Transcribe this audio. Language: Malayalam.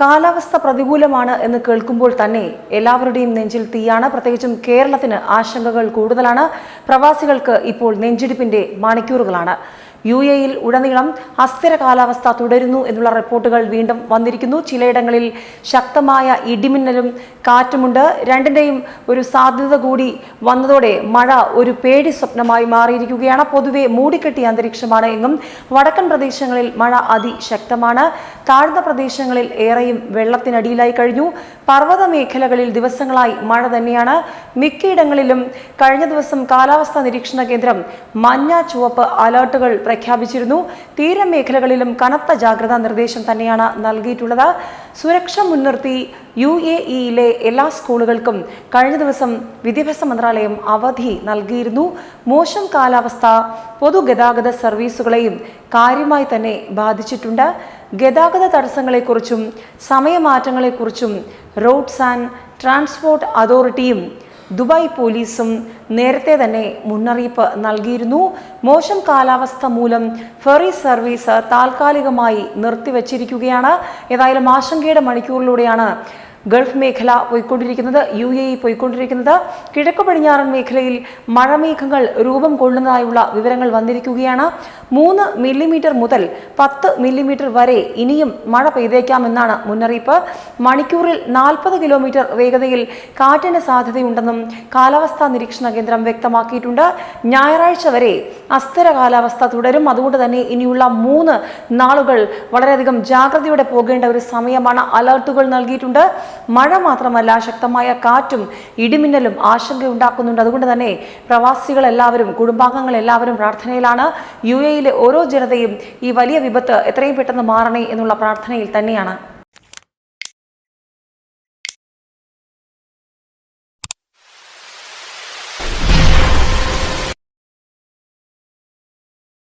കാലാവസ്ഥ പ്രതികൂലമാണ് എന്ന് കേൾക്കുമ്പോൾ തന്നെ എല്ലാവരുടെയും നെഞ്ചിൽ തീയാണ്. പ്രത്യേകിച്ചും കേരളത്തിന് ആശങ്കകൾ കൂടുതലാണ്. പ്രവാസികൾക്ക് ഇപ്പോൾ നെഞ്ചിടിപ്പിന്റെ മണിക്കൂറുകളാണ്. യു എയിൽ ഉടനീളം അസ്ഥിര കാലാവസ്ഥ തുടരുന്നു എന്നുള്ള റിപ്പോർട്ടുകൾ വീണ്ടും വന്നിരിക്കുന്നു. ചിലയിടങ്ങളിൽ ശക്തമായ ഇടിമിന്നലും കാറ്റുമുണ്ട്. രണ്ടിന്റെയും ഒരു സാധ്യത കൂടി വന്നതോടെ മഴ ഒരു പേടി സ്വപ്നമായി മാറിയിരിക്കുകയാണ്. പൊതുവെ മൂടിക്കെട്ടിയ അന്തരീക്ഷമാണ് എങ്ങും. വടക്കൻ പ്രദേശങ്ങളിൽ മഴ അതിശക്തമാണ്. താഴ്ന്ന പ്രദേശങ്ങളിൽ ഏറെയും വെള്ളത്തിനടിയിലായി കഴിഞ്ഞു. പർവത മേഖലകളിൽ ദിവസങ്ങളായി മഴ തന്നെയാണ്. മിക്കയിടങ്ങളിലും കഴിഞ്ഞ ദിവസം കാലാവസ്ഥാ നിരീക്ഷണ കേന്ദ്രം മഞ്ഞ ചുവപ്പ് അലർട്ടുകൾ പ്രഖ്യാപിച്ചിരുന്നു. തീരമേഖലകളിലും കനത്ത ജാഗ്രതാ നിർദ്ദേശം തന്നെയാണ് നൽകിയിട്ടുള്ളത്. സുരക്ഷ മുൻനിർത്തി യു എ ഇയിലെ എല്ലാ സ്കൂളുകൾക്കും കഴിഞ്ഞ ദിവസം വിദ്യാഭ്യാസ മന്ത്രാലയം അവധി നൽകിയിരുന്നു. മോശം കാലാവസ്ഥ പൊതുഗതാഗത സർവീസുകളെയും കാര്യമായി തന്നെ ബാധിച്ചിട്ടുണ്ട്. ഗതാഗത തടസ്സങ്ങളെക്കുറിച്ചും സമയമാറ്റങ്ങളെക്കുറിച്ചും റോഡ്സ് ആൻഡ് ട്രാൻസ്പോർട്ട് അതോറിറ്റിയും ദുബായ് പോലീസും നേരത്തെ തന്നെ മുന്നറിയിപ്പ് നൽകിയിരുന്നു. മോശം കാലാവസ്ഥ മൂലം ഫെറി സർവീസ് താൽക്കാലികമായി നിർത്തിവച്ചിരിക്കുകയാണ്. ഏതായാലും ആശങ്കയുടെ മണിക്കൂറിലൂടെയാണ് ഗൾഫ് മേഖല പോയിക്കൊണ്ടിരിക്കുന്നത് യു എ ഇ പോയിക്കൊണ്ടിരിക്കുന്നത്. കിഴക്ക് പടിഞ്ഞാറൻ മേഖലയിൽ മഴമേഘങ്ങൾ രൂപം കൊള്ളുന്നതായുള്ള വിവരങ്ങൾ വന്നിരിക്കുകയാണ്. മൂന്ന് മില്ലിമീറ്റർ മുതൽ പത്ത് മില്ലിമീറ്റർ വരെ ഇനിയും മഴ പെയ്തേക്കാമെന്നാണ് മുന്നറിയിപ്പ്. മണിക്കൂറിൽ നാൽപ്പത് കിലോമീറ്റർ വേഗതയിൽ കാറ്റിന് സാധ്യതയുണ്ടെന്നും കാലാവസ്ഥാ നിരീക്ഷണ കേന്ദ്രം വ്യക്തമാക്കിയിട്ടുണ്ട്. ഞായറാഴ്ച വരെ അസ്ഥിര കാലാവസ്ഥ തുടരും. അതുകൊണ്ട് തന്നെ ഇനിയുള്ള മൂന്ന് നാളുകൾ വളരെയധികം ജാഗ്രതയോടെ പോകേണ്ട ഒരു സമയമാണ് അലർട്ടുകൾ നൽകിയിട്ടുണ്ട്. മഴ മാത്രമല്ല ശക്തമായ കാറ്റും ഇടിമിന്നലും ആശങ്കയുണ്ടാക്കുന്നുണ്ട്. അതുകൊണ്ട് തന്നെ പ്രവാസികൾ എല്ലാവരും കുടുംബാംഗങ്ങൾ എല്ലാവരും പ്രാർത്ഥനയിലാണ്. യു എയിലെ ഓരോ ജനതയും ഈ വലിയ വിപത്ത് എത്രയും പെട്ടെന്ന് മാറണേ എന്നുള്ള പ്രാർത്ഥനയിൽ തന്നെയാണ്